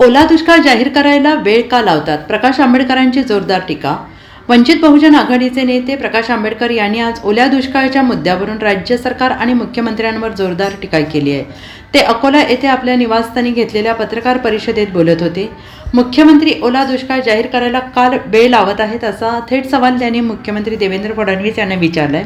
ओला दुष्काळ जाहीर करायला वेळ का लावतात? प्रकाश आंबेडकरांची जोरदार टीका. वंचित बहुजन आघाडीचे नेते प्रकाश आंबेडकर यांनी आज ओल्या दुष्काळाच्या मुद्द्यावरून राज्य सरकार आणि मुख्यमंत्र्यांवर जोरदार टीका केली आहे. ते अकोला येथे आपल्या निवासस्थानी घेतलेल्या पत्रकार परिषदेत बोलत होते. मुख्यमंत्री ओला दुष्काळ जाहीर करायला काल वेळ लावत आहेत असा थेट सवाल त्यांनी मुख्यमंत्री देवेंद्र फडणवीस यांना आहे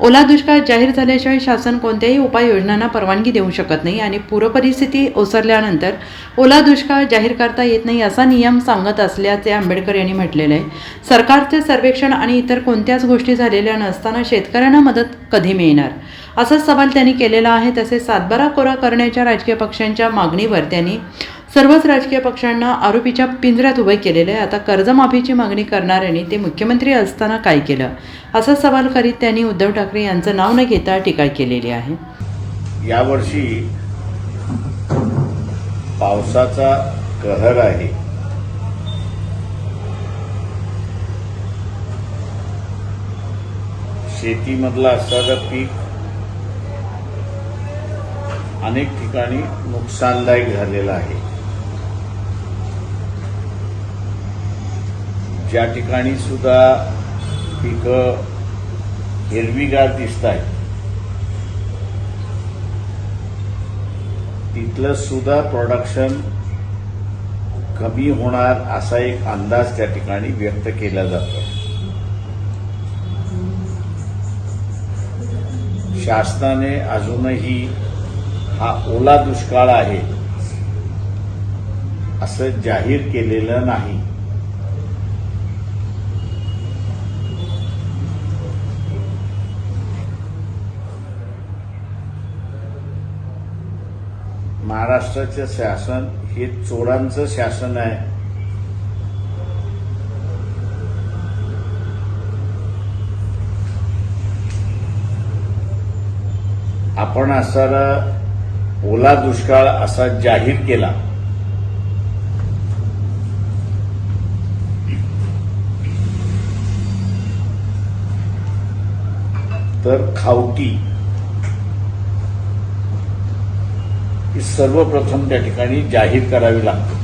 ओला दुष्काळ जाहीर झाल्याशिवाय शासन कोणत्याही उपाययोजनांना परवानगी देऊ शकत नाही आणि पूरपरिस्थिती ओसरल्यानंतर ओला दुष्काळ जाहीर करता येत नाही असा नियम सांगत असल्याचे आंबेडकर यांनी म्हटलेलं आहे. सरकारचे सर्वेक्षण आणि इतर कोणत्याच गोष्टी झालेल्या नसताना शेतकऱ्यांना मदत कधी मिळणार? असा सवाल त्यांनी केलेला आहे तसेच सातबारा कोरा करण्याच्या राजकीय पक्षांच्या मागणीवर त्यांनी सर्वच राजकीय पक्षांना आरोपीच्या पिंजऱ्यात उभे केलेले आहे. आता कर्जमाफीची मागणी करणाऱ्यांनी ते मुख्यमंत्री असताना काय केलं? असा सवाल करीत त्यांनी उद्धव ठाकरे यांचं नाव न घेता टीका केलेली आहे. यावर्षी पावसाचा कहर आहे. शेतीमधला असणारं पीक अनेक ठिकाणी नुकसानदायक झालेलं आहे. ज्या ठिकाणी सुद्धा पिकं हिरवीगार दिसत आहेत तिथलं सुद्धा प्रोडक्शन कमी होणार असा एक अंदाज त्या ठिकाणी व्यक्त केला जातो. शासनाने अजूनही हा ओला दुष्काळ आहे असं जाहीर केलेलं नाही. महाराष्ट्राचं शासन हे चोरांचं शासन आहे. आपण असणारा ओला दुष्काळ असा जाहीर केला. तर खावटी. ही सर्वप्रथम त्या ठिकाणी जाहीर करावी लागते.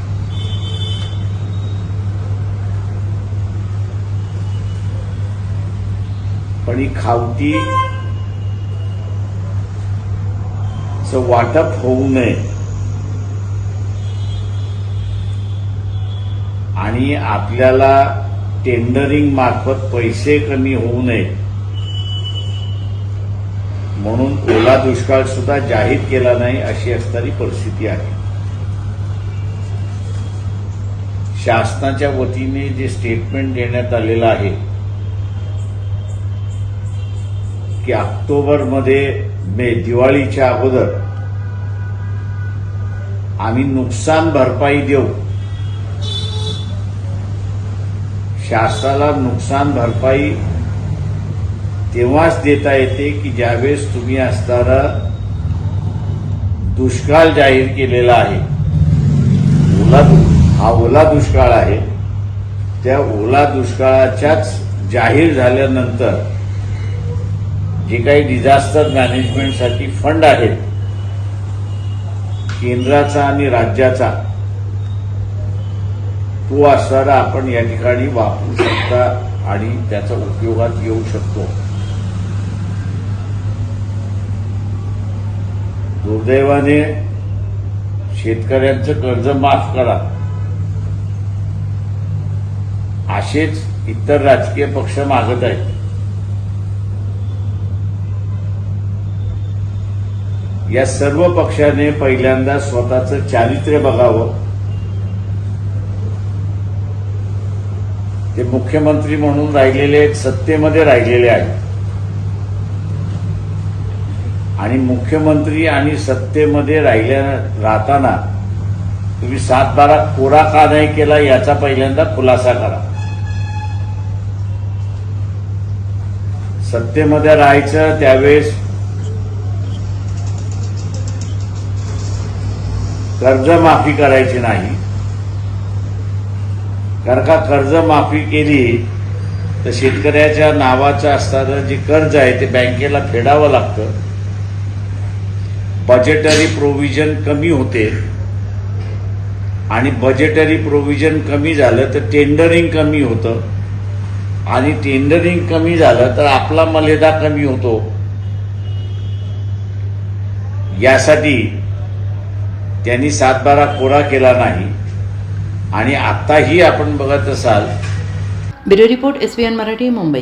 पण ही खावटी वाटप होऊ नये. आणि आपल्याला टेंडरिंग मार्फत पैसे कमी होऊ नये. म्हणून ओला दुष्काळ सुद्धा जाहीर केला नाही अशी असणारी परिस्थिती आहे. शासनाच्या वतीने जे स्टेटमेंट देण्यात आलेलं आहे की ऑक्टोबरमध्ये मे दिवाळीच्या अगोदर आम्ही नुकसान भरपाई देऊ. शासनाला नुकसान भरपाई तेव्हाच देता येते की ज्यावेळेस तुम्ही असणारा दुष्काळ जाहीर केलेला आहे ओला दु- हा ओला दुष्काळ आहे त्या ओला दुष्काळाच्याच जाहीर झाल्यानंतर जे काही डिझास्टर मॅनेजमेंटसाठी फंड आहेत केंद्राचा आणि राज्याचा तो असणारा आपण या ठिकाणी वापरू शकता आणि त्याचा उपयोगात येऊ शकतो. दुर्दैवाने शेतकऱ्यांचं कर्ज माफ करा. असेच इतर राजकीय पक्ष मागत आहेत. या सर्व पक्षाने पहिल्यांदा स्वतःचं चारित्र्य बघावं. ते मुख्यमंत्री म्हणून राहिलेले आहेत सत्तेमध्ये राहिलेले आहेत. आणि मुख्यमंत्री आणि सत्तेमध्ये राहिल्या राहताना तुम्ही सात बारा कोरा का नाही केला याचा पहिल्यांदा खुलासा करा. सत्तेमध्ये राहायचं त्यावेळेस कर्जमाफी करायची नाही. कारण का कर्जमाफी केली तर शेतकऱ्याच्या नावाचं असताना जे कर्ज आहे ते बँकेला फेडावं लागतं. बजेटरी प्रोव्हिजन कमी होते आणि बजेटरी प्रोव्हिजन कमी झालं तर टेंडरिंग कमी होतं. आणि टेंडरिंग कमी झालं तर आपला मर्यादा कमी होतो. यासाठी त्यांनी सातबारा कोरा केला नाही. आणि आत्ताही आपण बघत असाल. Bureau report S Marathi Mumbai.